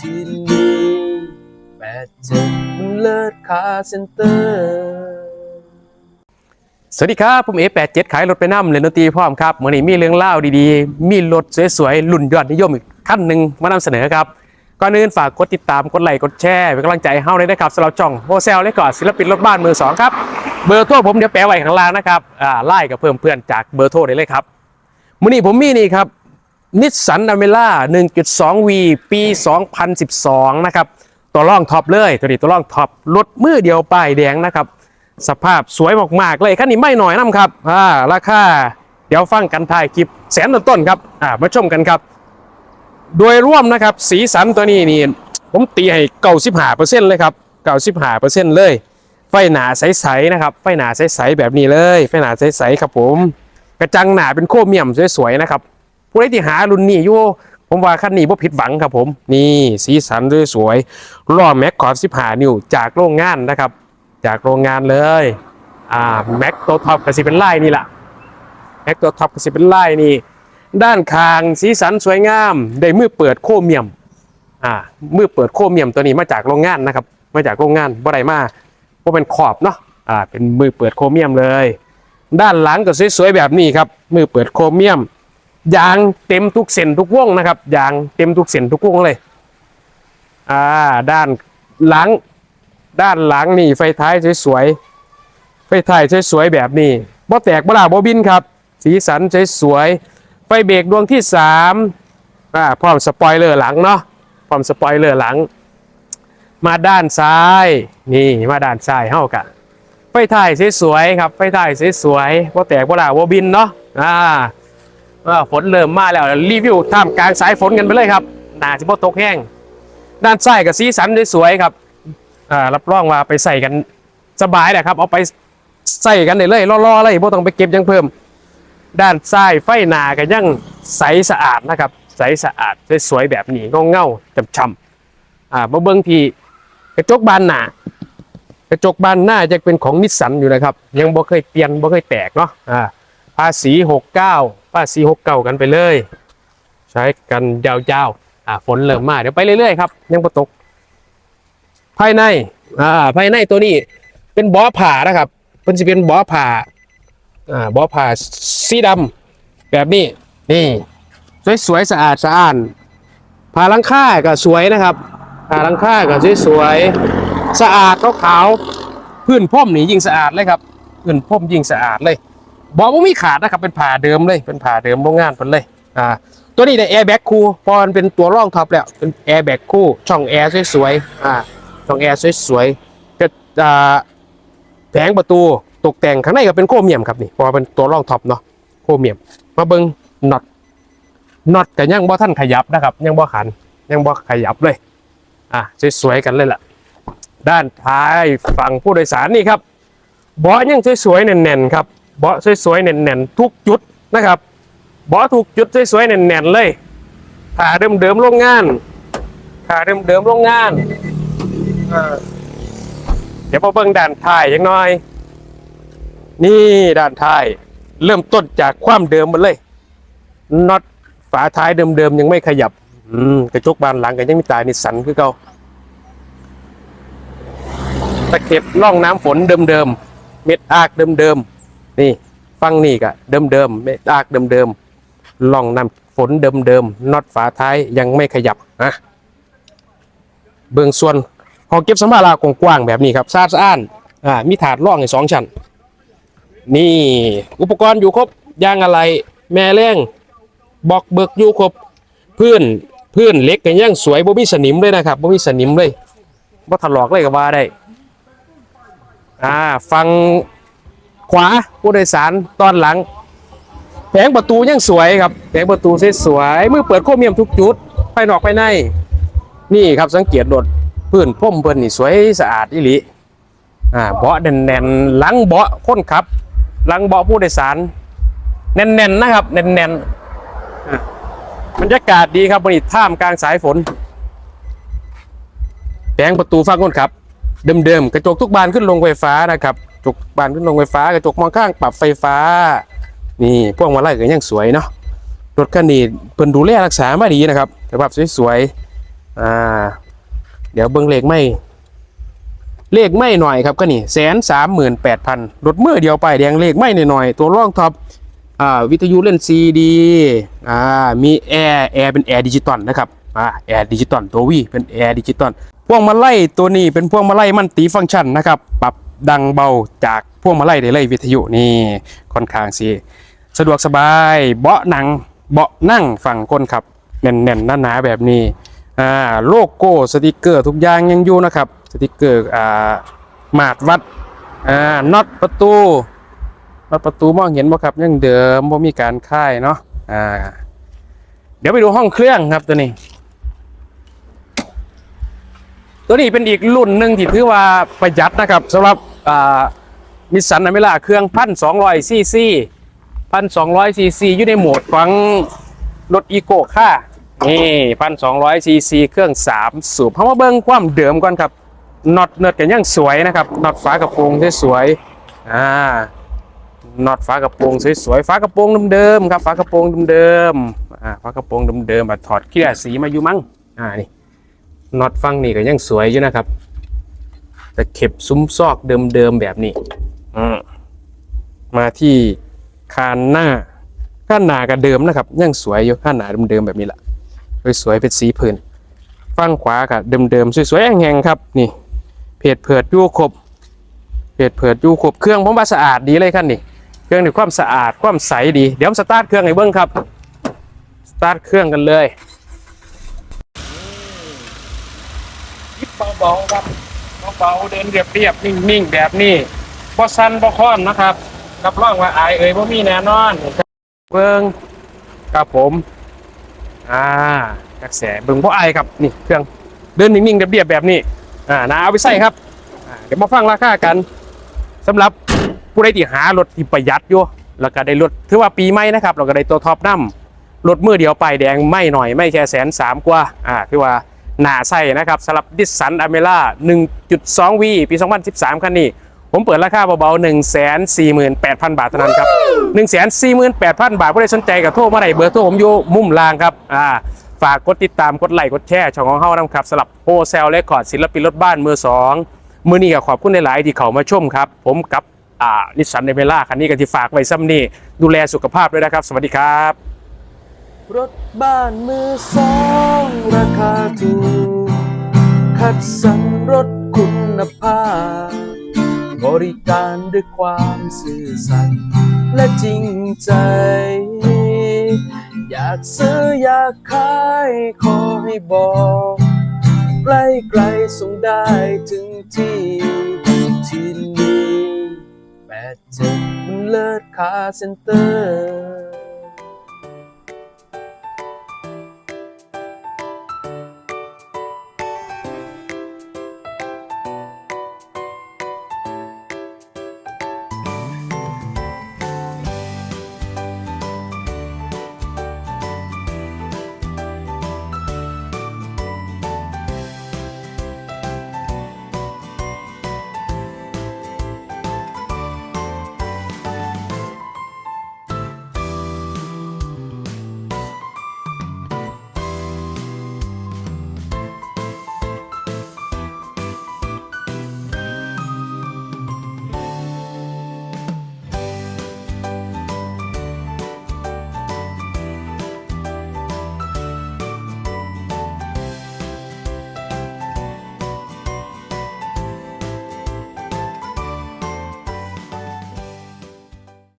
ที่นี่แปดเจ็ดเลิศคาเซ็นเตอร์ สวัสดีครับ ผมเอ87ขายรถไปน้ำเลยนดนตรีพร้อมครับวันนี้มีเรื่องเล่าดีๆ มีรถสวยๆรุ่นยอดนิยมอีกขั้นหนึ่งมานำเสนอครับ ก่อนอื่นฝากกดติดตามกดไลค์กดแชร์เป็นกำลังใจให้เฮาเลยนะครับสำหรับจ่องโฮเซลและก่อนศิลปินรถบ้านมือสองครับเบอร์โทรผมเดี๋ยวแปะไว้ข้างล่างนะครับอ่าไล่กับเพิ่มเพื่อนจากเบอร์โทรได้เลยครับวันนี้ผมมีนี่ครับ นิสสันอเมล่า 1.2V ปี 2012 นะครับ ตัวร่องท็อปเลย ตัวนี้ตัวร่องท็อปรถมือเดียวป้ายแดงนะครับ สภาพสวยมากๆเลยคันนี้ไม่หน่อยน้ำครับอ่าราคาเดี๋ยวฟังกันท้ายคลิปแสนต้นๆครับอ่ามาชมกันครับ โดยร่วมนะครับ สีสันตัวนี้นี่ผมตีให้เก้าสิบห้าเปอร์เซ็นต์เลยครับเก้าสิบห้าเปอร์เซ็นต์เลย ไฟหนาใสๆนะครับ ไฟหนาใสๆแบบนี้เลย ไฟหนาใสๆครับผม กระจังหนาเป็นโครเมียมสวยๆนะครับ ผู้ใดที่หารุ่นนี้อยู่ผมว่าคันนี้บ่ผิดหวังครับผม นี่สีสันสวยๆล้อแม็กขอบสิบห้านิ้วจากโรงงานนะครับ จากโรงงานเลยอ่าแม็กตัวท็อปก็สิเป็นไล่นี่แหละแม็กตัวท็อปก็สิเป็นไล่นี่ ด้านคางสีสันสวยงามได้มือเปิดโครเมียมอ่ามือเปิดโครเมียมตัวนี้มาจากโรงงานนะครับ มาจากโรงงานบ่ได้มาเพราะเป็นขอบเนาะอ่าเป็นมือเปิดโครเมียมเลย ด้านหลังก็สวยๆแบบนี้ครับ มือเปิดโครเมียม ยางเต็มทุกเส้นทุกวงนะครับยางเต็มทุกเส้นทุกวงเลย อ่า ด้านหลัง ด้านหลังนี่ไฟท้ายสวยๆไฟท้ายสวยๆแบบนี้บ่แตกบ่ลาบ่บินครับ สีสันสวยๆไฟเบรกดวงที่สามอ่าพร้อมสปอยเลอร์หลังเนาะพร้อมสปอยเลอร์หลัง มาด้านซ้ายนี่มาด้านซ้ายเฮากะไฟท้ายสวยๆครับไฟท้ายสวยๆบ่แตกบ่ลาบ่บินเนาะอ่าอ่า ฝนเริ่มมาแล้วรีวิวท่ามกลางสายฝนกันไปเลยครับน่าจะบ่ตกแห้ง ด้านซ้ายกับสีสันสวยๆครับอ่ารับรองว่าไปใส่กันสบายแหละครับ เอาไปใส่กันได้เลยล่อๆเลยบ่ต้องไปเก็บยังเพิ่ม ด้านซ้ายไฟหนากันยังใสสะอาดนะครับ ใสสะอาดสวยๆแบบนี้เงาๆช่ำๆอ่ามาเบิ้งที่กระจกบานหนากระจกบานหน้าจะเป็นของนิสสันอยู่นะครับ ยังบ่เคยเปลี่ยนบ่เคยแตกเนาะอ่าภาษี69ภา ษี69กันไปเลย ใช้กันยาวๆอ่าฝนเริ่มมาเดี๋ยวไปเรื่อยๆครับยังบ่ตก ภายในอ่าภายในตัวนี้เป็นบอผ่านะครับเป็นจะเป็นบอผ่าอ่าบอผ่าสีดำแบบนี้นี่สวยๆสะอาดสะอ้านผ่าลังค่าก็สวยนะครับผ่าลังค่าก็สวยๆสะอาดขาวๆพื้นพ่มนี่ยิ่งสะอาดเลยครับพื้นพ่มยิ่งสะอาดเลย บอว่ามีขาดนะครับเป็นผ่าเดิมเลย เป็นผ่าเดิมโรงงานเพิ่นเลยอ่าตัวนี้ได้แอร์แบ็กคู่พอมันเป็นตัวร่องท็อปแล้วเป็นแอร์แบ็กคู่ช่องแอร์สวยๆอ่าช่องแอร์สวยๆก็อ่าแผงประตูตกแต่งข้างในก็เป็นโครเมียมครับนี่เพราะว่าเป็นตัวร่องท็อปเนาะโครเมียม มาเบิ้งน็อตน็อตก็ยังบ่ท่านขยับนะครับ ยังบ่ขันยังบ่ขยับเลยอะสวยๆกันเลยล่ะ ด้านท้ายฝั่งผู้โดยสารนี่ครับเบาะยังสวยๆแน่นๆครับ เบาะสวยๆแน่นๆทุกจุดนะครับเบาะทุกจุดสวยๆแน่นๆเลยขาเดิมๆโรงงานขาเดิมๆโรงงานเดี๋ยวพอเบิ่งด้านท้ายยังน้อย นี่ด้านท้าย เริ่มต้นจากความเดิมหมดเลยน็อตฝาท้ายเดิมๆยังไม่ขยับ อืมกระจกบานหลังก็ยังไมีตายนิสสันคือเก่าตะเข็บล่องน้ำฝนเดิมๆเม็ดอากเดิมๆ นี่ฟังนี่ก็เดิมๆเม็ดากเดิมๆล่องน้ำฝนเดิมๆน็อตฝาท้ายยังไม่ขยับนะเบื้องส่วนหอเก็บสัมภาระกว้างๆแบบนี้ครับสะอาดสอ้านอ่ามีถาดร่องในสองชั้นนี่อุปกรณ์อยู่ครบยางอะไร แม่แรงบอกเบิกอยู่ครบพื้นพื้นเล็กกันยังสวยบ่มีสนิมเลยนะครับบ่มีสนิมเลยบ่ถลอกเลยก็ว่าได้ อ่า ฟัง ขวาผู้โดยสารตอนหลัง แผงประตูยังสวยครับแผงประตูสวยๆมือเปิดโครเมียมทุกจุดภายนอกภายใน นี่ครับสังเกตรถพื้นพ่มเพิ่นนี่สวยสะอาดอีหลีอ่าเบาะแน่นๆหลังเบาะคนขับหลังเบาะผู้โดยสาร แน่นๆนะครับ แน่นๆอะบรรยากาศดีครับวันนี้ท่ามกลางสายฝนแผงประตูฝั่งคนขับ เดิมๆกระจกทุกบานขึ้นลงไฟฟ้านะครับ จกบานขึ้นลงไฟฟ้ากระจกมองข้างปรับไฟฟ้า นี่พวกมาไล่ก็ยังสวยเนาะรถคันนี้เพิ่นดูแลรักษามาดีนะครับสภาพสวยๆอ่าเดี๋ยวเบิ่งเลขไม่เลขไม่หน่อยครับก็นี่แสนสามหมื่นแปดพันรถเมื่อเดียวไปแดงเลขไม่หน่อยๆตัวร่องท็อปอ่าวิทยุเล่นซีดีอ่ามีแอร์แอร์เป็นแอร์ดิจิตอลนะครับอ่าแอร์ดิจิตอลตัววีเป็นแอร์ดิจิตอลพวงมาไลัยตัวนี้เป็นพวงมาไลัยมันติฟังก์ชันนะครับปรับ ดังเบาจากพวงมาลัยได้เลยวิทยุนี่ค่อนข้างสิสะดวกสบายเบาะหนังเบาะนั่งฝั่งคนขับแน่นๆหนาๆแบบนี้อ่าโลโก้สติกเกอร์ทุกอย่างยังอยู่นะครับสติกเกอร์อ่ามาดวัดอ่าน็อตประตูน็อตประตูมองเห็นบ่ครับยังเดิมบ่มีการค่ายเนาะอ่าเดี๋ยวไปดูห้องเครื่องครับตัวนี้ ตัวนี้เป็นอีกรุ่นหนึ่งที่ถือว่าประหยัดนะครับสำหรับ อ่านิสสันอเมร่าเครื่องพันสองร้อยซีซีพันสองร้อยซีซีอยู่ในโหมดของรถอีโก้ค่านี่พันสองร้อยซีซีเครื่องสามสูบเพราะว่าเบิ้งความเดิมก่อนครับน็อตเนิร์ดกันยังสวยนะครับน็อตฝากระโปรงสวยๆอ่าน็อตฝากระโปรงสวยๆฝากระโปรงเดิมๆครับฝากระโปรงเดิมๆอ่าฝากระโปรงเดิมๆมาถอดเคลียร์สีมาอยู่มั้งอ่านี่น็อตฟังนี่ก็ยังสวยอยู่นะครับ แต่เข็บซุ้มซอกเดิมๆแบบนี้มาที่คานหน้าข้านหนาก็เดิมนะครับยังสวยอยู่ข้านหนาเดิมๆแบบนี้แหละสวยๆเป็นสีพื้นฟั่งขวาก็เดิมๆสวยๆแห้งๆครับ นี่ เพจเผิดยู่ครบเพจเผิดยู่ครบเครื่องผมว่าสะอาดดีเลยครับนี่เครื่องในความสะอาดความใสดีเดี๋ยวสตาร์ทเครื่องให้เบิ้งครับสตาร์ทเครื่องกันเลยยิบเบาๆครับ เบาๆเดินเรียบๆนิ่งๆแบบนี้บ่สั้นบ่ค้อนนะครับรับรองว่าอายเอ่ยบ่มีแน่นอนเบิ่งครับผมอ่ากระแสเบิ่งบ่อายครับนี่เครื่องเดินนิ่งๆเรียบๆแบบนี้อ่านาเอาไปใส่ครับอ่าเดี๋ยวมาฟังราคากันสำหรับผู้ใดที่หารถที่ประหยัดอยู่แล้วก็ได้รถถือว่าปีใหม่นะครับเราก็ได้ตัวท็อปน้ำรถมือเดียวป้ายแดงไม่หน่อยไม่แค่แสนสามกว่าอ่าคือว่า หนาใส่นะครับสำหรับดิสสันอเมล่า1.2 V ปี 2013 คันนี้ ผมเปิดราคาเบาๆ 148,000 บาทเท่านั้นครับ 148,000 บาทผู้ใดสนใจกับโทรมาได้เบอร์โทรผมอยู่มุมล่างครับอ่าฝากกดติดตามกดไลค์กดแชร์ช่องของเฮานะครับสำหรับโฮเซลเลคคอร์ดศิลปินรถบ้านมือสองมือนี้ก็ขอบคุณหลายๆที่เขามาชมครับ ผมกับอ่านิสสันอเมล่าคันนี้ก็ที่ฝากไว้ซ้ำนี่ดูแลสุขภาพด้วยนะครับ สวัสดีครับ รถบ้านมือสองราคาถูก คัดสรรรถคุณภาพ บริการด้วยความซื่อสัตย์และจริงใจ อยากซื้ออยากขายขอให้บอกใกล้ไกลส่งได้ถึงที่ที่นี่แปดเจ็ดมันเลิศคาเซ็นเตอร์